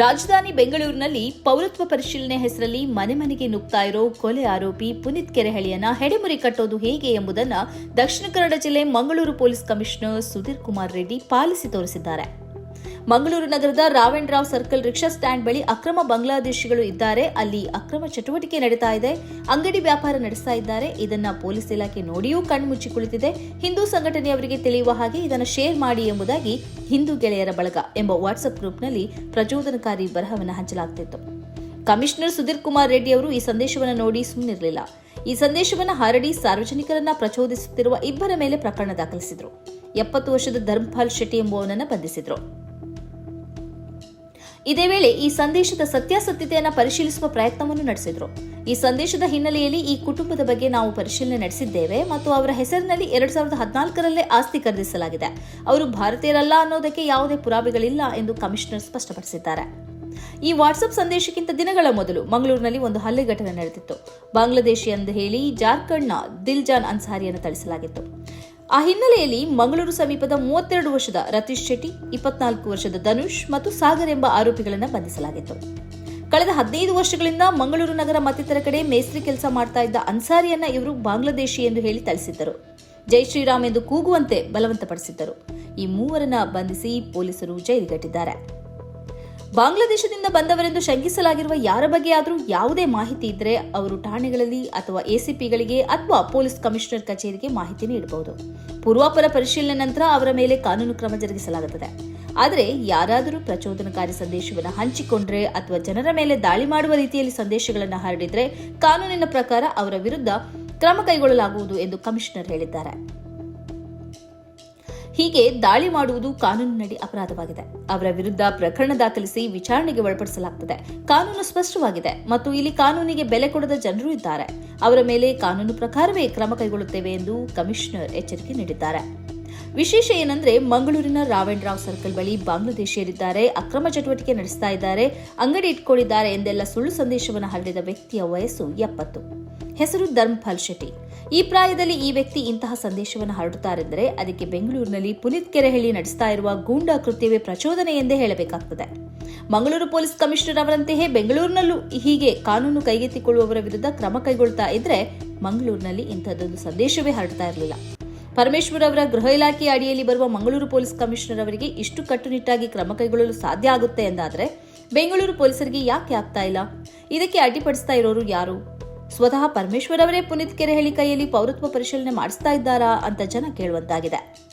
ರಾಜಧಾನಿ ಬೆಂಗಳೂರಿನಲ್ಲಿ ಪೌರತ್ವ ಪರಿಶೀಲನೆ ಹೆಸರಲ್ಲಿ ಮನೆ ಮನೆಗೆ ನುಗ್ತಾ ಇರೋ ಕೊಲೆ ಆರೋಪಿ ಪುನೀತ್ ಕೆರೆಹಳಿಯನ್ನ ಹೆಡೆಮುರಿ ಕಟ್ಟೋದು ಹೇಗೆ ಎಂಬುದನ್ನ ದಕ್ಷಿಣ ಕನ್ನಡ ಜಿಲ್ಲೆ ಮಂಗಳೂರು ಪೊಲೀಸ್ ಕಮಿಷನರ್ ಸುಧೀರ್ ಕುಮಾರ್ ರೆಡ್ಡಿ ಪಾಲಿಸಿ ತೋರಿಸಿದ್ದಾರೆ. ಮಂಗಳೂರು ನಗರದ Rao Rao circle rickshaw stand ಬಳಿ ಅಕ್ರಮ ಬಾಂಗ್ಲಾದೇಶಿಗಳು ಇದ್ದಾರೆ. ಅಲ್ಲಿ ಅಕ್ರಮ ಚಟುವಟಿಕೆ ನಡೀತಾ ಇದೆ. ಅಂಗಡಿ ವ್ಯಾಪಾರ ನಡೆಸ್ತಾ ಇದ್ದಾರೆ. ಇದನ್ನ ಪೊಲೀಸ್ ಇಲಾಖೆ ನೋಡಿಯೂ ಕಣ್ಮುಚ್ಚಿ ಕುಳಿತಿದೆ. ಹಿಂದೂ ಸಂಘಟನೆಯವರಿಗೆ ತಿಳಿಯುವ ಹಾಗೆ ಇದನ್ನು ಶೇರ್ ಮಾಡಿ ಎಂಬುದಾಗಿ ಹಿಂದೂ ಗೆಳೆಯರ ಬಳಗ ಎಂಬ ವಾಟ್ಸ್ಆಪ್ ಗ್ರೂಪ್ನಲ್ಲಿ ಪ್ರಚೋದನಕಾರಿ ಬರಹವನ್ನು ಹಂಚಲಾಗ್ತಿತ್ತು. ಕಮಿಷನರ್ ಸುಧೀರ್ ಕುಮಾರ್ ರೆಡ್ಡಿ ಅವರು ಈ ಸಂದೇಶವನ್ನು ನೋಡಿ ಸುಮ್ಮನಿರಲಿಲ್ಲ ಈ ಸಂದೇಶವನ್ನು ಹರಡಿ ಸಾರ್ವಜನಿಕರನ್ನ ಪ್ರಚೋದಿಸುತ್ತಿರುವ ಇಬ್ಬರ ಮೇಲೆ ಪ್ರಕರಣ ದಾಖಲಿಸಿದರು. ಎಪ್ಪತ್ತು ವರ್ಷದ ಧರ್ಮಪಾಲ್ ಶೆಟ್ಟಿ ಎಂಬುವನನ್ನು ಬಂಧಿಸಿದ್ರು. ಇದೇ ವೇಳೆ ಈ ಸಂದೇಶದ ಸತ್ಯಾಸತ್ಯತೆಯನ್ನು ಪರಿಶೀಲಿಸುವ ಪ್ರಯತ್ನವನ್ನು ನಡೆಸಿದರು. ಈ ಸಂದೇಶದ ಹಿನ್ನೆಲೆಯಲ್ಲಿ ಈ ಕುಟುಂಬದ ಬಗ್ಗೆ ನಾವು ಪರಿಶೀಲನೆ ನಡೆಸಿದ್ದೇವೆ ಮತ್ತು ಅವರ ಹೆಸರಿನಲ್ಲಿ ಎರಡ್ ಸಾವಿರದ ಹದಿನಾಲ್ಕರಲ್ಲೇ ಆಸ್ತಿ ಖರೀದಿಸಲಾಗಿದೆ. ಅವರು ಭಾರತೀಯರಲ್ಲ ಅನ್ನೋದಕ್ಕೆ ಯಾವುದೇ ಪುರಾವೆಗಳಿಲ್ಲ ಎಂದು ಕಮಿಷನರ್ ಸ್ಪಷ್ಟಪಡಿಸಿದ್ದಾರೆ. ಈ ವಾಟ್ಸಪ್ ಸಂದೇಶಕ್ಕಿಂತ ದಿನಗಳ ಮೊದಲು ಮಂಗಳೂರಿನಲ್ಲಿ ಒಂದು ಹಲ್ಲೆ ಘಟನೆ ನಡೆದಿತ್ತು. ಬಾಂಗ್ಲಾದೇಶಿ ಎಂದು ಹೇಳಿ ಜಾರ್ಖಂಡ್ನ ದಿಲ್ಜಾನ್ ಅನ್ಸಾರಿಯನ್ನು ಥಳಿಸಲಾಗಿತ್ತು. ಆ ಹಿನ್ನೆಲೆಯಲ್ಲಿ ಮಂಗಳೂರು ಸಮೀಪದ ಮೂವತ್ತೆರಡು ವರ್ಷದ ರತೀಶ್ ಶೆಟ್ಟಿ, ಇಪ್ಪತ್ನಾಲ್ಕು ವರ್ಷದ ಧನುಷ್ ಮತ್ತು ಸಾಗರ್ ಎಂಬ ಆರೋಪಿಗಳನ್ನು ಬಂಧಿಸಲಾಗಿತ್ತು. ಕಳೆದ ಹದಿನೈದು ವರ್ಷಗಳಿಂದ ಮಂಗಳೂರು ನಗರ ಮತ್ತಿತರ ಕಡೆ ಮೇಸ್ತ್ರಿ ಕೆಲಸ ಮಾಡ್ತಾ ಇದ್ದ ಅನ್ಸಾರಿಯನ್ನ ಇವರು ಬಾಂಗ್ಲಾದೇಶಿ ಎಂದು ಹೇಳಿ ಥಳಿಸಿದ್ದರು. ಜೈ ಶ್ರೀರಾಮ್ ಎಂದು ಕೂಗುವಂತೆ ಬಲವಂತಪಡಿಸಿದ್ದರು. ಈ ಮೂವರನ್ನ ಬಂಧಿಸಿ ಪೊಲೀಸರು ಜೈಲಿಗಟ್ಟಿದ್ದಾರೆ. ಬಾಂಗ್ಲಾದೇಶದಿಂದ ಬಂದವರೆಂದು ಶಂಕಿಸಲಾಗಿರುವ ಯಾರ ಬಗ್ಗೆ ಆದರೂ ಯಾವುದೇ ಮಾಹಿತಿ ಇದ್ದರೆ ಅವರು ಠಾಣೆಗಳಲ್ಲಿ ಅಥವಾ ಎಸಿಪಿಗಳಿಗೆ ಅಥವಾ ಪೊಲೀಸ್ ಕಮಿಷನರ್ ಕಚೇರಿಗೆ ಮಾಹಿತಿ ನೀಡಬಹುದು. ಪೂರ್ವಾಪರ ಪರಿಶೀಲನೆ ನಂತರ ಅವರ ಮೇಲೆ ಕಾನೂನು ಕ್ರಮ ಜರುಗಿಸಲಾಗುತ್ತದೆ. ಆದರೆ ಯಾರಾದರೂ ಪ್ರಚೋದನಕಾರಿ ಸಂದೇಶವನ್ನು ಹಂಚಿಕೊಂಡ್ರೆ ಅಥವಾ ಜನರ ಮೇಲೆ ದಾಳಿ ಮಾಡುವ ರೀತಿಯಲ್ಲಿ ಸಂದೇಶಗಳನ್ನು ಹರಡಿದ್ರೆ ಕಾನೂನಿನ ಪ್ರಕಾರ ಅವರ ವಿರುದ್ಧ ಕ್ರಮ ಕೈಗೊಳ್ಳಲಾಗುವುದು ಎಂದು ಕಮಿಷನರ್ ಹೇಳಿದ್ದಾರೆ. ಹೀಗೆ ದಾಳಿ ಮಾಡುವುದು ಕಾನೂನಿನಡಿ ಅಪರಾಧವಾಗಿದೆ. ಅವರ ವಿರುದ್ಧ ಪ್ರಕರಣ ದಾಖಲಿಸಿ ವಿಚಾರಣೆಗೆ ಒಳಪಡಿಸಲಾಗುತ್ತದೆ ಕಾನೂನು ಸ್ಪಷ್ಟವಾಗಿದೆ ಮತ್ತು ಇಲ್ಲಿ ಕಾನೂನಿಗೆ ಬೆಲೆ ಕೊಡದ ಜನರು ಇದ್ದಾರೆ. ಅವರ ಮೇಲೆ ಕಾನೂನು ಪ್ರಕಾರವೇ ಕ್ರಮ ಕೈಗೊಳ್ಳುತ್ತೇವೆ ಎಂದು ಕಮಿಷನರ್ ಎಚ್ಚರಿಕೆ ನೀಡಿದ್ದಾರೆ. ವಿಶೇಷ ಏನಂದ್ರೆ ಮಂಗಳೂರಿನ ರಾವ್ ಸರ್ಕಲ್ ಬಳಿ ಬಾಂಗ್ಲಾದೇಶಿಯರಿದ್ದಾರೆ ಅಕ್ರಮ ಚಟುವಟಿಕೆ ನಡೆಸ್ತಾ ಇದ್ದಾರೆ. ಅಂಗಡಿ ಇಟ್ಕೊಂಡಿದ್ದಾರೆ ಎಂದೆಲ್ಲ ಸುಳ್ಳು ಸಂದೇಶವನ್ನು ಹರಡಿದ ವ್ಯಕ್ತಿಯ ವಯಸ್ಸು ಎಪ್ಪತ್ತು. ಹೆಸರು ಧರ್ಮಪಾಲ್ ಶೆಟ್ಟಿ. ಈ ಪ್ರಾಯದಲ್ಲಿ ಈ ವ್ಯಕ್ತಿ ಇಂತಹ ಸಂದೇಶವನ್ನು ಹರಡುತ್ತಾರೆಂದರೆ ಅದಕ್ಕೆ ಬೆಂಗಳೂರಿನಲ್ಲಿ ಪುನೀತ್ ಕೆರೆಹಳ್ಳಿ ನಡೆಸ್ತಾ ಇರುವ ಗೂಂಡಾ ಕೃತ್ಯವೇ ಪ್ರಚೋದನೆ ಎಂದೇ ಹೇಳಬೇಕಾಗ್ತದೆ. ಮಂಗಳೂರು ಪೊಲೀಸ್ ಕಮಿಷನರ್ ಅವರಂತೆಯೇ ಬೆಂಗಳೂರಿನಲ್ಲೂ ಹೀಗೆ ಕಾನೂನು ಕೈಗೆತ್ತಿಕೊಳ್ಳುವವರ ವಿರುದ್ಧ ಕ್ರಮ ಕೈಗೊಳ್ತಾ ಇದ್ರೆ ಮಂಗಳೂರಿನಲ್ಲಿ ಇಂಥದ್ದೊಂದು ಸಂದೇಶವೇ ಹರಡ್ತಾ ಇರಲಿಲ್ಲ. ಪರಮೇಶ್ವರ್ ಅವರ ಗೃಹ ಇಲಾಖೆ ಅಡಿಯಲ್ಲಿ ಬರುವ ಮಂಗಳೂರು ಪೊಲೀಸ್ ಕಮಿಷನರ್ ಅವರಿಗೆ ಇಷ್ಟು ಕಟ್ಟುನಿಟ್ಟಾಗಿ ಕ್ರಮ ಕೈಗೊಳ್ಳಲು ಸಾಧ್ಯ ಆಗುತ್ತೆ ಎಂದಾದರೆ, ಬೆಂಗಳೂರು ಪೊಲೀಸರಿಗೆ ಯಾಕೆ ಆಗ್ತಾ ಇಲ್ಲ? ಇದಕ್ಕೆ ಅಡ್ಡಿಪಡಿಸ್ತಾ ಇರೋರು ಯಾರು? ಸ್ವತಃ ಪರಮೇಶ್ವರ್ ಅವರೇ ಪುನೀತ್ ಕೆರೆಹಳ್ಳಿ ಕೈಯಲ್ಲಿ ಪೌರತ್ವ ಪರಿಶೀಲನೆ ಮಾಡಿಸ್ತಾ ಇದ್ದಾರಾ ಅಂತ ಜನ ಕೇಳುವಂತಾಗಿದೆ.